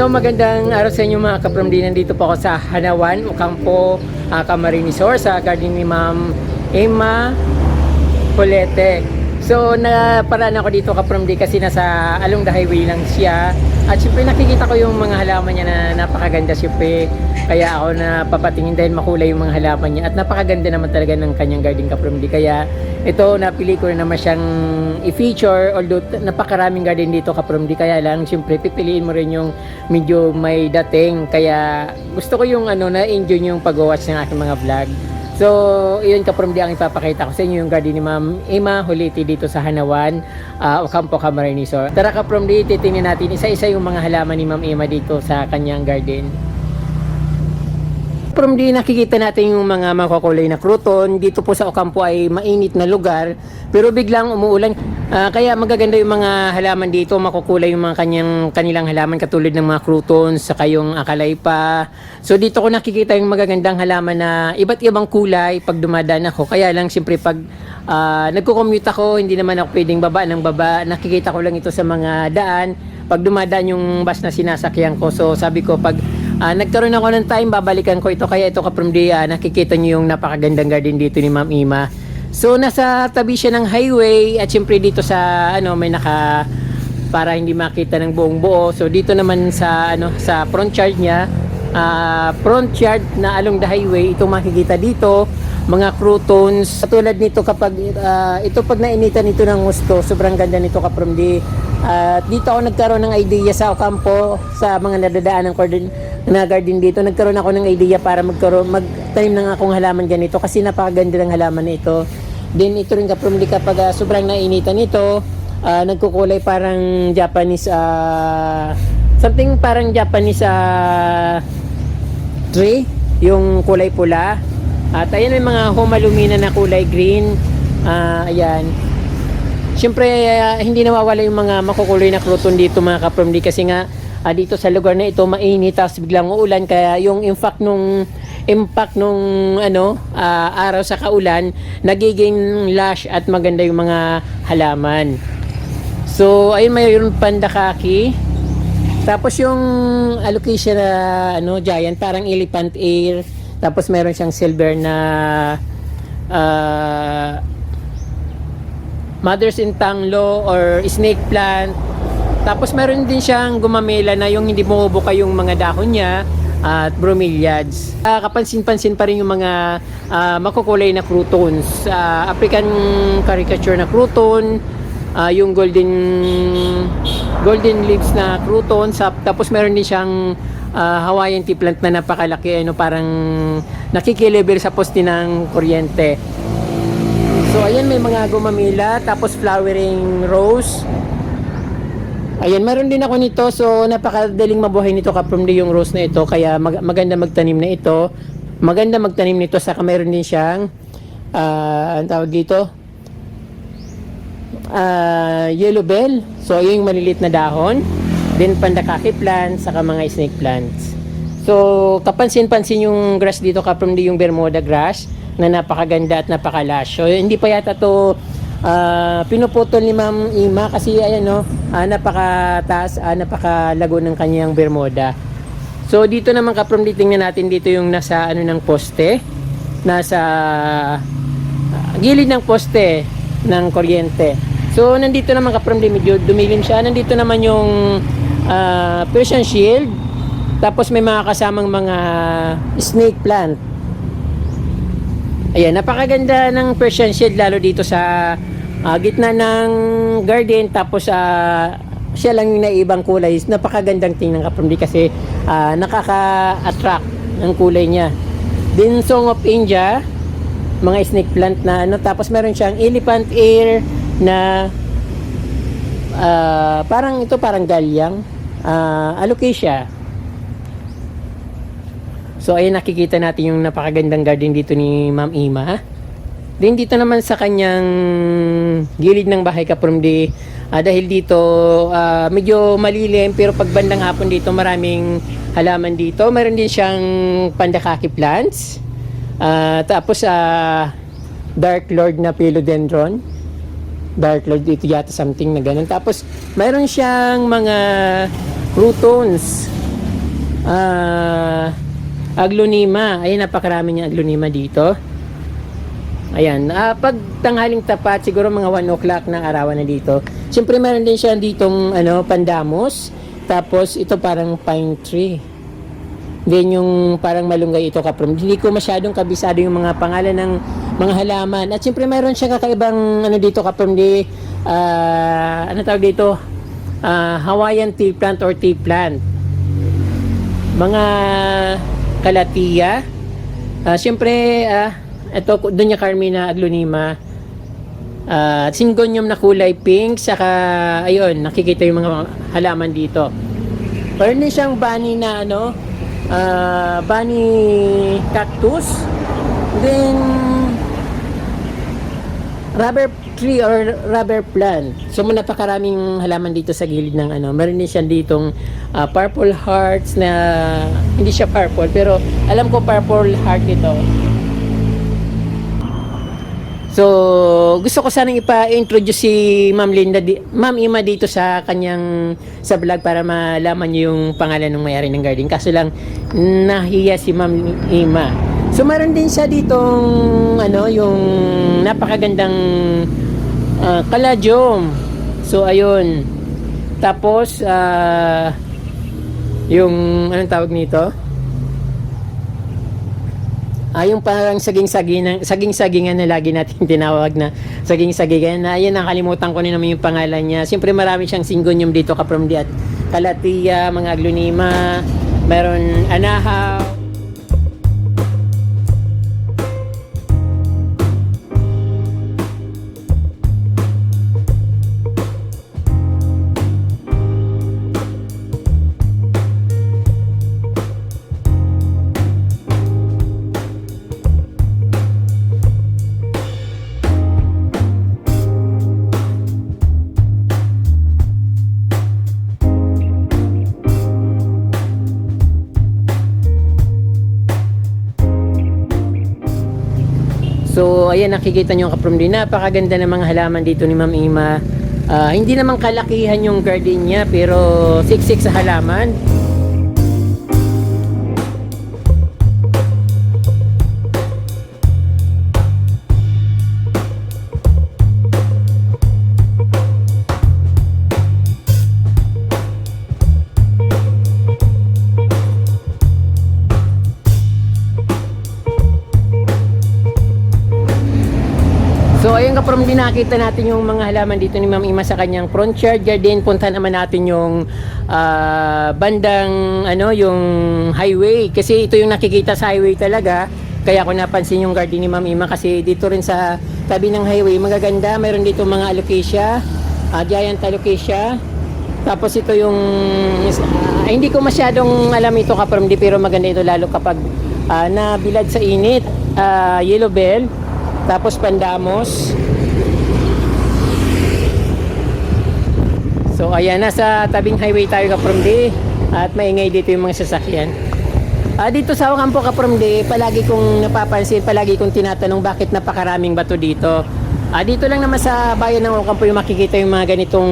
Hello, magandang araw sa inyo mga kapramdi. Nandito po ako sa Hanawan, Ocampo, uh, Camarines Resort sa garden ni Ma'am Emma Colete. So, naparaan ako dito kapramdi kasi nasa along the highway lang siya. At syempre nakikita ko yung mga halaman niya na napakaganda syempre. Kaya ako napapatingin dahil makulay yung mga halaman niya. At napakaganda naman talaga ng kanyang garden kapramdi. Kaya ito napili ko na naman siyang i-feature although napakaraming garden dito kapramdi. Kaya lang syempre pipiliin mo rin yung medyo may dating. Kaya gusto ko yung ano na-enjoy yung pag-watch ng aking mga vlog. So, yun kapramdi ang ipapakita ko sa inyo yung garden ni Ma'am Emma Huliti dito sa Hanawan, uh, Ocampo, Camarines. Tara kapramdi, titingnan natin isa-isa yung mga halaman ni Ma'am Emma dito sa kanyang garden. From di nakikita natin yung mga makukulay na kruton. Dito po sa Ocampo ay mainit na lugar. Pero biglang umuulan. Ah, kaya magaganda yung mga halaman dito. Makukulay yung mga kanyang, kanilang halaman katulad ng mga crotons, saka yung akalay pa. So dito ko nakikita yung magagandang halaman na iba't ibang kulay pag dumadaan ako. Kaya lang siyempre pag ah, nagko-commute ako, hindi naman ako pwedeng baba ng baba. Nakikita ko lang ito sa mga daan. Pag dumadaan yung bus na sinasakyan ko. So sabi ko pag Ah, nagkaroon ako ng time, babalikan ko ito. Kaya ito ka from the, ah, nakikita niyo yung napakagandang garden dito ni Ma'am Ima. So, nasa tabi siya ng highway at syempre dito sa, ano, may naka, para hindi makita ng buong buo. So, dito naman sa, ano, sa front yard niya, ah, front yard na along the highway, ito makikita dito, mga croutons. Katulad nito kapag, ah, ito pag nainitan nito ng gusto, sobrang ganda nito ka from the, at dito ako nagkaroon ng idea sa Ocampo, sa mga nadadaan ng garden, garden dito. Nagkaroon ako ng idea para magkaroon, mag-time ng akong halaman ganito kasi napakaganda ng halaman na ito. Then ito rin kapag kapag ah, sobrang nainitan nito, ah, nagkukulay parang Japanese, ah, something parang Japanese ah, tree, yung kulay pula. At ayan may mga humalumina na kulay green. Ah, ayan. Siyempre, ah, hindi nawawala yung mga makukuloy na kruton dito mga kapromdi kasi nga ah, dito sa lugar na ito mainit tapos biglang uulan kaya yung impact nung impact nung ano ah, araw sa kaulan nagiging lush at maganda yung mga halaman. So, ayun mayroon pandakaki. Tapos yung allocation na ano giant parang elephant ear. Tapos meron siyang silver na ah, mother's in tanglo or snake plant. Tapos meron din siyang gumamela na yung hindi bumubuka yung mga dahon niya at bromeliads. Ah, kapansin-pansin pa rin yung mga ah, makukulay na crotons. Ah, African caricature na crouton, ah, yung golden golden leaves na crouton, tapos meron din siyang ah, Hawaiian tea plant na napakalaki, ano, parang nakikilibir sa poste ng kuryente. So ayan may mga gumamila tapos flowering rose. Ayan, meron din ako nito. So napakadaling mabuhay nito kaprimdi yung rose na ito kaya mag- maganda magtanim na ito. Maganda magtanim nito saka meron din siyang ah ang tawag dito ah, yellow bell. So ayun yung maliliit na dahon. Then pandakaki plant saka mga snake plants. So kapansin-pansin yung grass dito kaprimdi yung Bermuda grass na napakaganda at napakalash. So, hindi pa yata to ah, pinuputol ni Ma'am Ima kasi ayan no, ah, napakataas, ah, napakalago ng kanyang Bermuda. So dito naman kaprom tingnan natin dito yung nasa ano ng poste, nasa ah, gilid ng poste ng kuryente. So nandito naman kaprom medyo dumilim siya. Nandito naman yung ah, Persian shield. Tapos may mga kasamang mga snake plant. Ayan, napakaganda ng Persian shade lalo dito sa ah, gitna ng garden tapos ah, siya lang yung naibang kulay. Napakagandang tingnan ka from kasi ah, nakaka-attract ng kulay niya. Din Song of India, mga snake plant na ano tapos meron siyang elephant ear na ah, parang ito parang galyang uh, alocasia So ayun nakikita natin yung napakagandang garden dito ni Ma'am Ima. Then dito naman sa kanyang gilid ng bahay ka from the ah, dahil dito ah, medyo malilim pero pag bandang hapon dito maraming halaman dito. Meron din siyang pandakaki plants. Ah, tapos ah, Dark Lord na philodendron. Dark Lord dito yata something na ganun. Tapos mayroon siyang mga croutons ah, aglonema. Ayan, napakarami niyang aglonema dito. Ayan, ah, pag tanghaling tapat, siguro mga 1 o'clock na arawan na dito. Siyempre meron din siya ditong ano, pandamos. Tapos ito parang pine tree. Then yung parang malunggay ito kaprom. Hindi ko masyadong kabisado yung mga pangalan ng mga halaman. At siyempre mayroon siya kakaibang ano dito kaprom di ah, ano tawag dito? Ah, Hawaiian tea plant or tea plant. Mga kalatiya. Ah, siyempre ah, ito Dunya Carmina aglonema. Ah, syngonium na kulay pink saka ayun nakikita yung mga halaman dito. Meron din siyang bunny na ano, ah, bunny cactus. Then, rubber tree or rubber plant. So, napakaraming halaman dito sa gilid ng ano. Meron din siya ditong ah, purple hearts na, hindi siya purple, pero alam ko purple heart ito. So, gusto ko sanang ipa-introduce si Ma'am Linda, di- Ma'am Ima dito sa kanyang sa vlog para malaman niyo yung pangalan ng may-ari ng garden. Kaso lang nahiya si Ma'am Ima. So, meron din siya ditong ano, yung napakagandang uh, kaladium. So, ayun. Tapos ah, yung anong tawag nito? Ah, yung parang saging-sagingan, saging-sagingan na lagi natin tinawag na saging-sagingan na ayun nakalimutan ko na naman yung pangalan niya. Siyempre marami siyang syngonium dito kaprom at kalatia, mga aglonema, meron anahaw. So, ayan, nakikita nyo kaprom din. Napakaganda ng mga halaman dito ni Ma'am Ima. Ah, hindi naman kalakihan yung garden niya, pero siksik sa halaman. Nakita natin yung mga halaman dito ni Ma'am Ima sa kanyang front yard garden. Punta naman natin yung ah, bandang ano yung highway kasi ito yung nakikita sa highway talaga. Kaya ako napansin yung garden ni Ma'am Ima kasi dito rin sa tabi ng highway magaganda. Mayroon dito mga alocasia, ah, giant alocasia. Tapos ito yung ah, hindi ko masyadong alam ito kaprom di pero maganda ito lalo kapag ah, nabilad sa init. Ah, yellow bell tapos pandamos. So ayan, nasa tabing highway tayo Kapromde at maingay dito yung mga sasakyan. Ah, dito sa Ocampo Kapromde, palagi kong napapansin, palagi kong tinatanong bakit napakaraming bato dito. Ah, dito lang naman sa bayan ng Ocampo yung makikita yung mga ganitong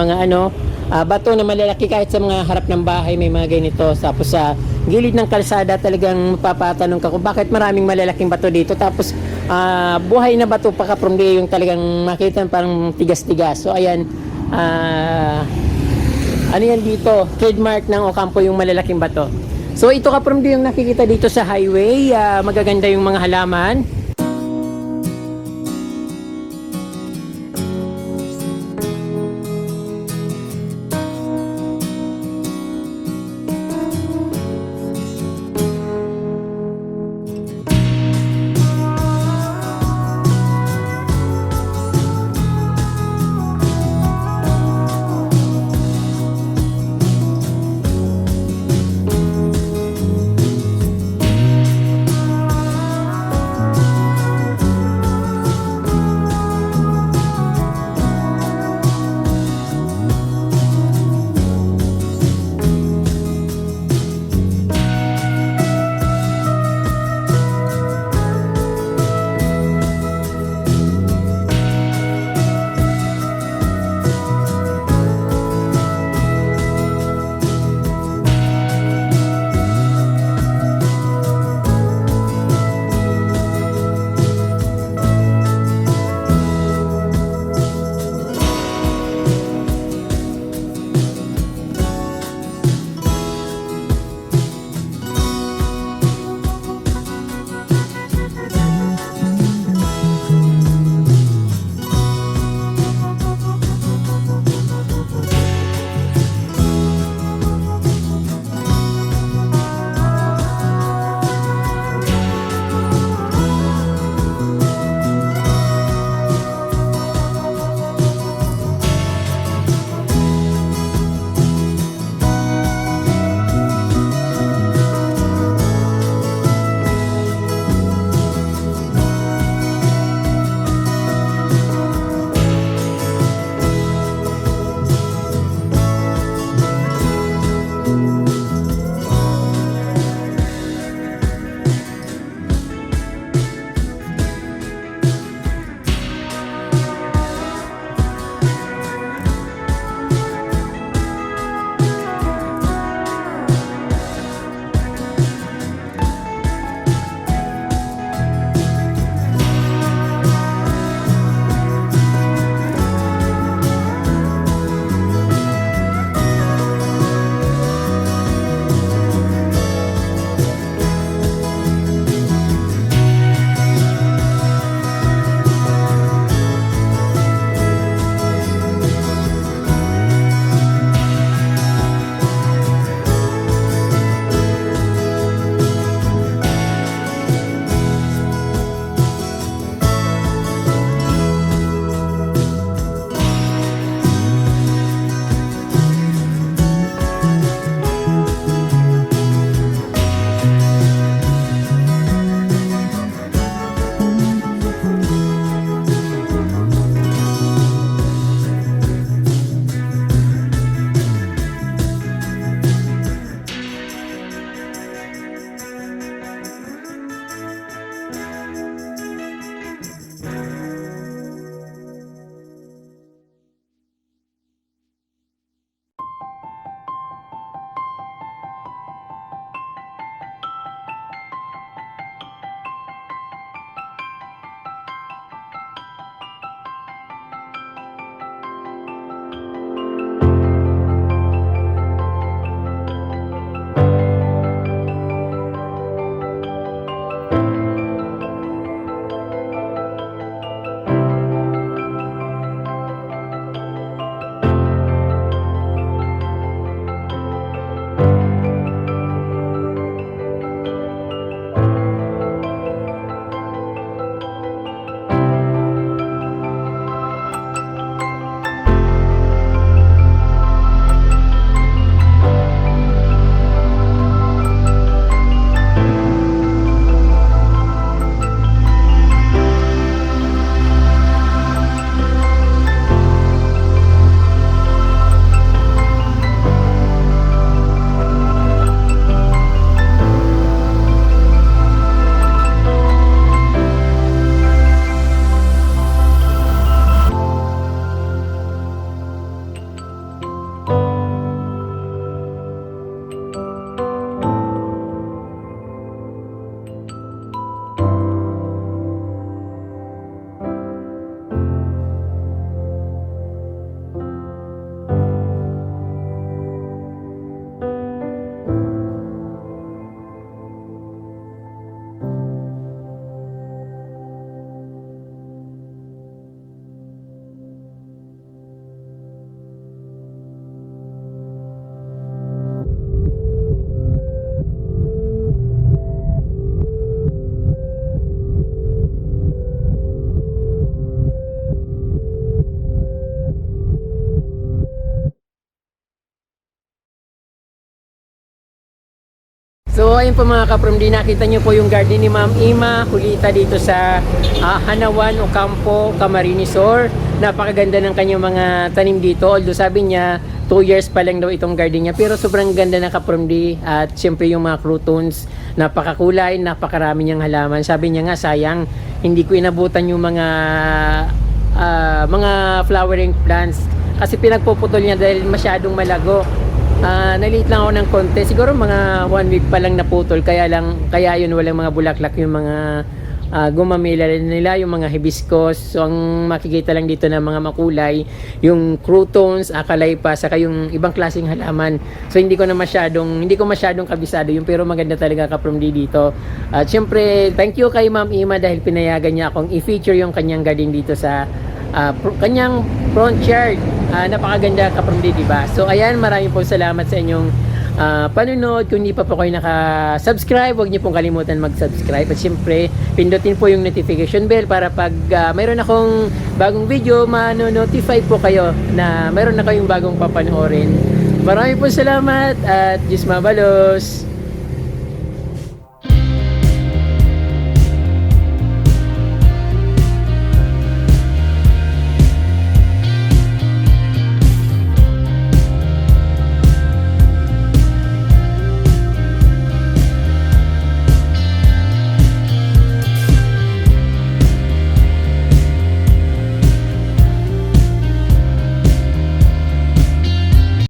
mga ano, ah, bato na malalaki kahit sa mga harap ng bahay may mga ganito. Tapos sa gilid ng kalsada talagang mapapatanong ka kung bakit maraming malalaking bato dito. Tapos ah, buhay na bato pa Kapromde yung talagang makita parang tigas-tigas. So ayan, ah, ano yan dito? Trademark ng Ocampo yung malalaking bato. So ito ka from yung nakikita dito sa highway, ah, magaganda yung mga halaman. Ayun po mga kaprom, di nakita nyo po yung garden ni Ma'am Ima Kulita dito sa ah, Hanawan, Ocampo, Camarines Sur. Napakaganda ng kanyang mga tanim dito. Although sabi niya, 2 years pa lang daw itong garden niya. Pero sobrang ganda ng kaprom di. At syempre yung mga croutons, napakakulay, napakarami niyang halaman. Sabi niya nga, sayang, hindi ko inabutan yung mga ah, mga flowering plants. Kasi pinagpuputol niya dahil masyadong malago. Ah, naliit lang ako ng konti. Siguro mga one week pa lang naputol. Kaya lang, kaya yun walang mga bulaklak yung mga ah, gumamila nila, yung mga hibiscus. So, ang makikita lang dito ng mga makulay, yung croutons, akalay pa, saka yung ibang klaseng halaman. So, hindi ko na masyadong, hindi ko masyadong kabisado yung pero maganda talaga ka from dito. At syempre, thank you kay Ma'am Ima dahil pinayagan niya akong i-feature yung kanyang garden dito sa pro- kanyang front yard. Ah, napakaganda ka from D, di ba? So, ayan, maraming po salamat sa inyong ah, panunod. Kung hindi pa po kayo naka-subscribe, huwag niyo pong kalimutan mag-subscribe. At syempre, pindutin po yung notification bell para pag ah, mayroon akong bagong video, mano-notify po kayo na mayroon na kayong bagong papanoorin. Maraming po salamat at Diyos mabalos!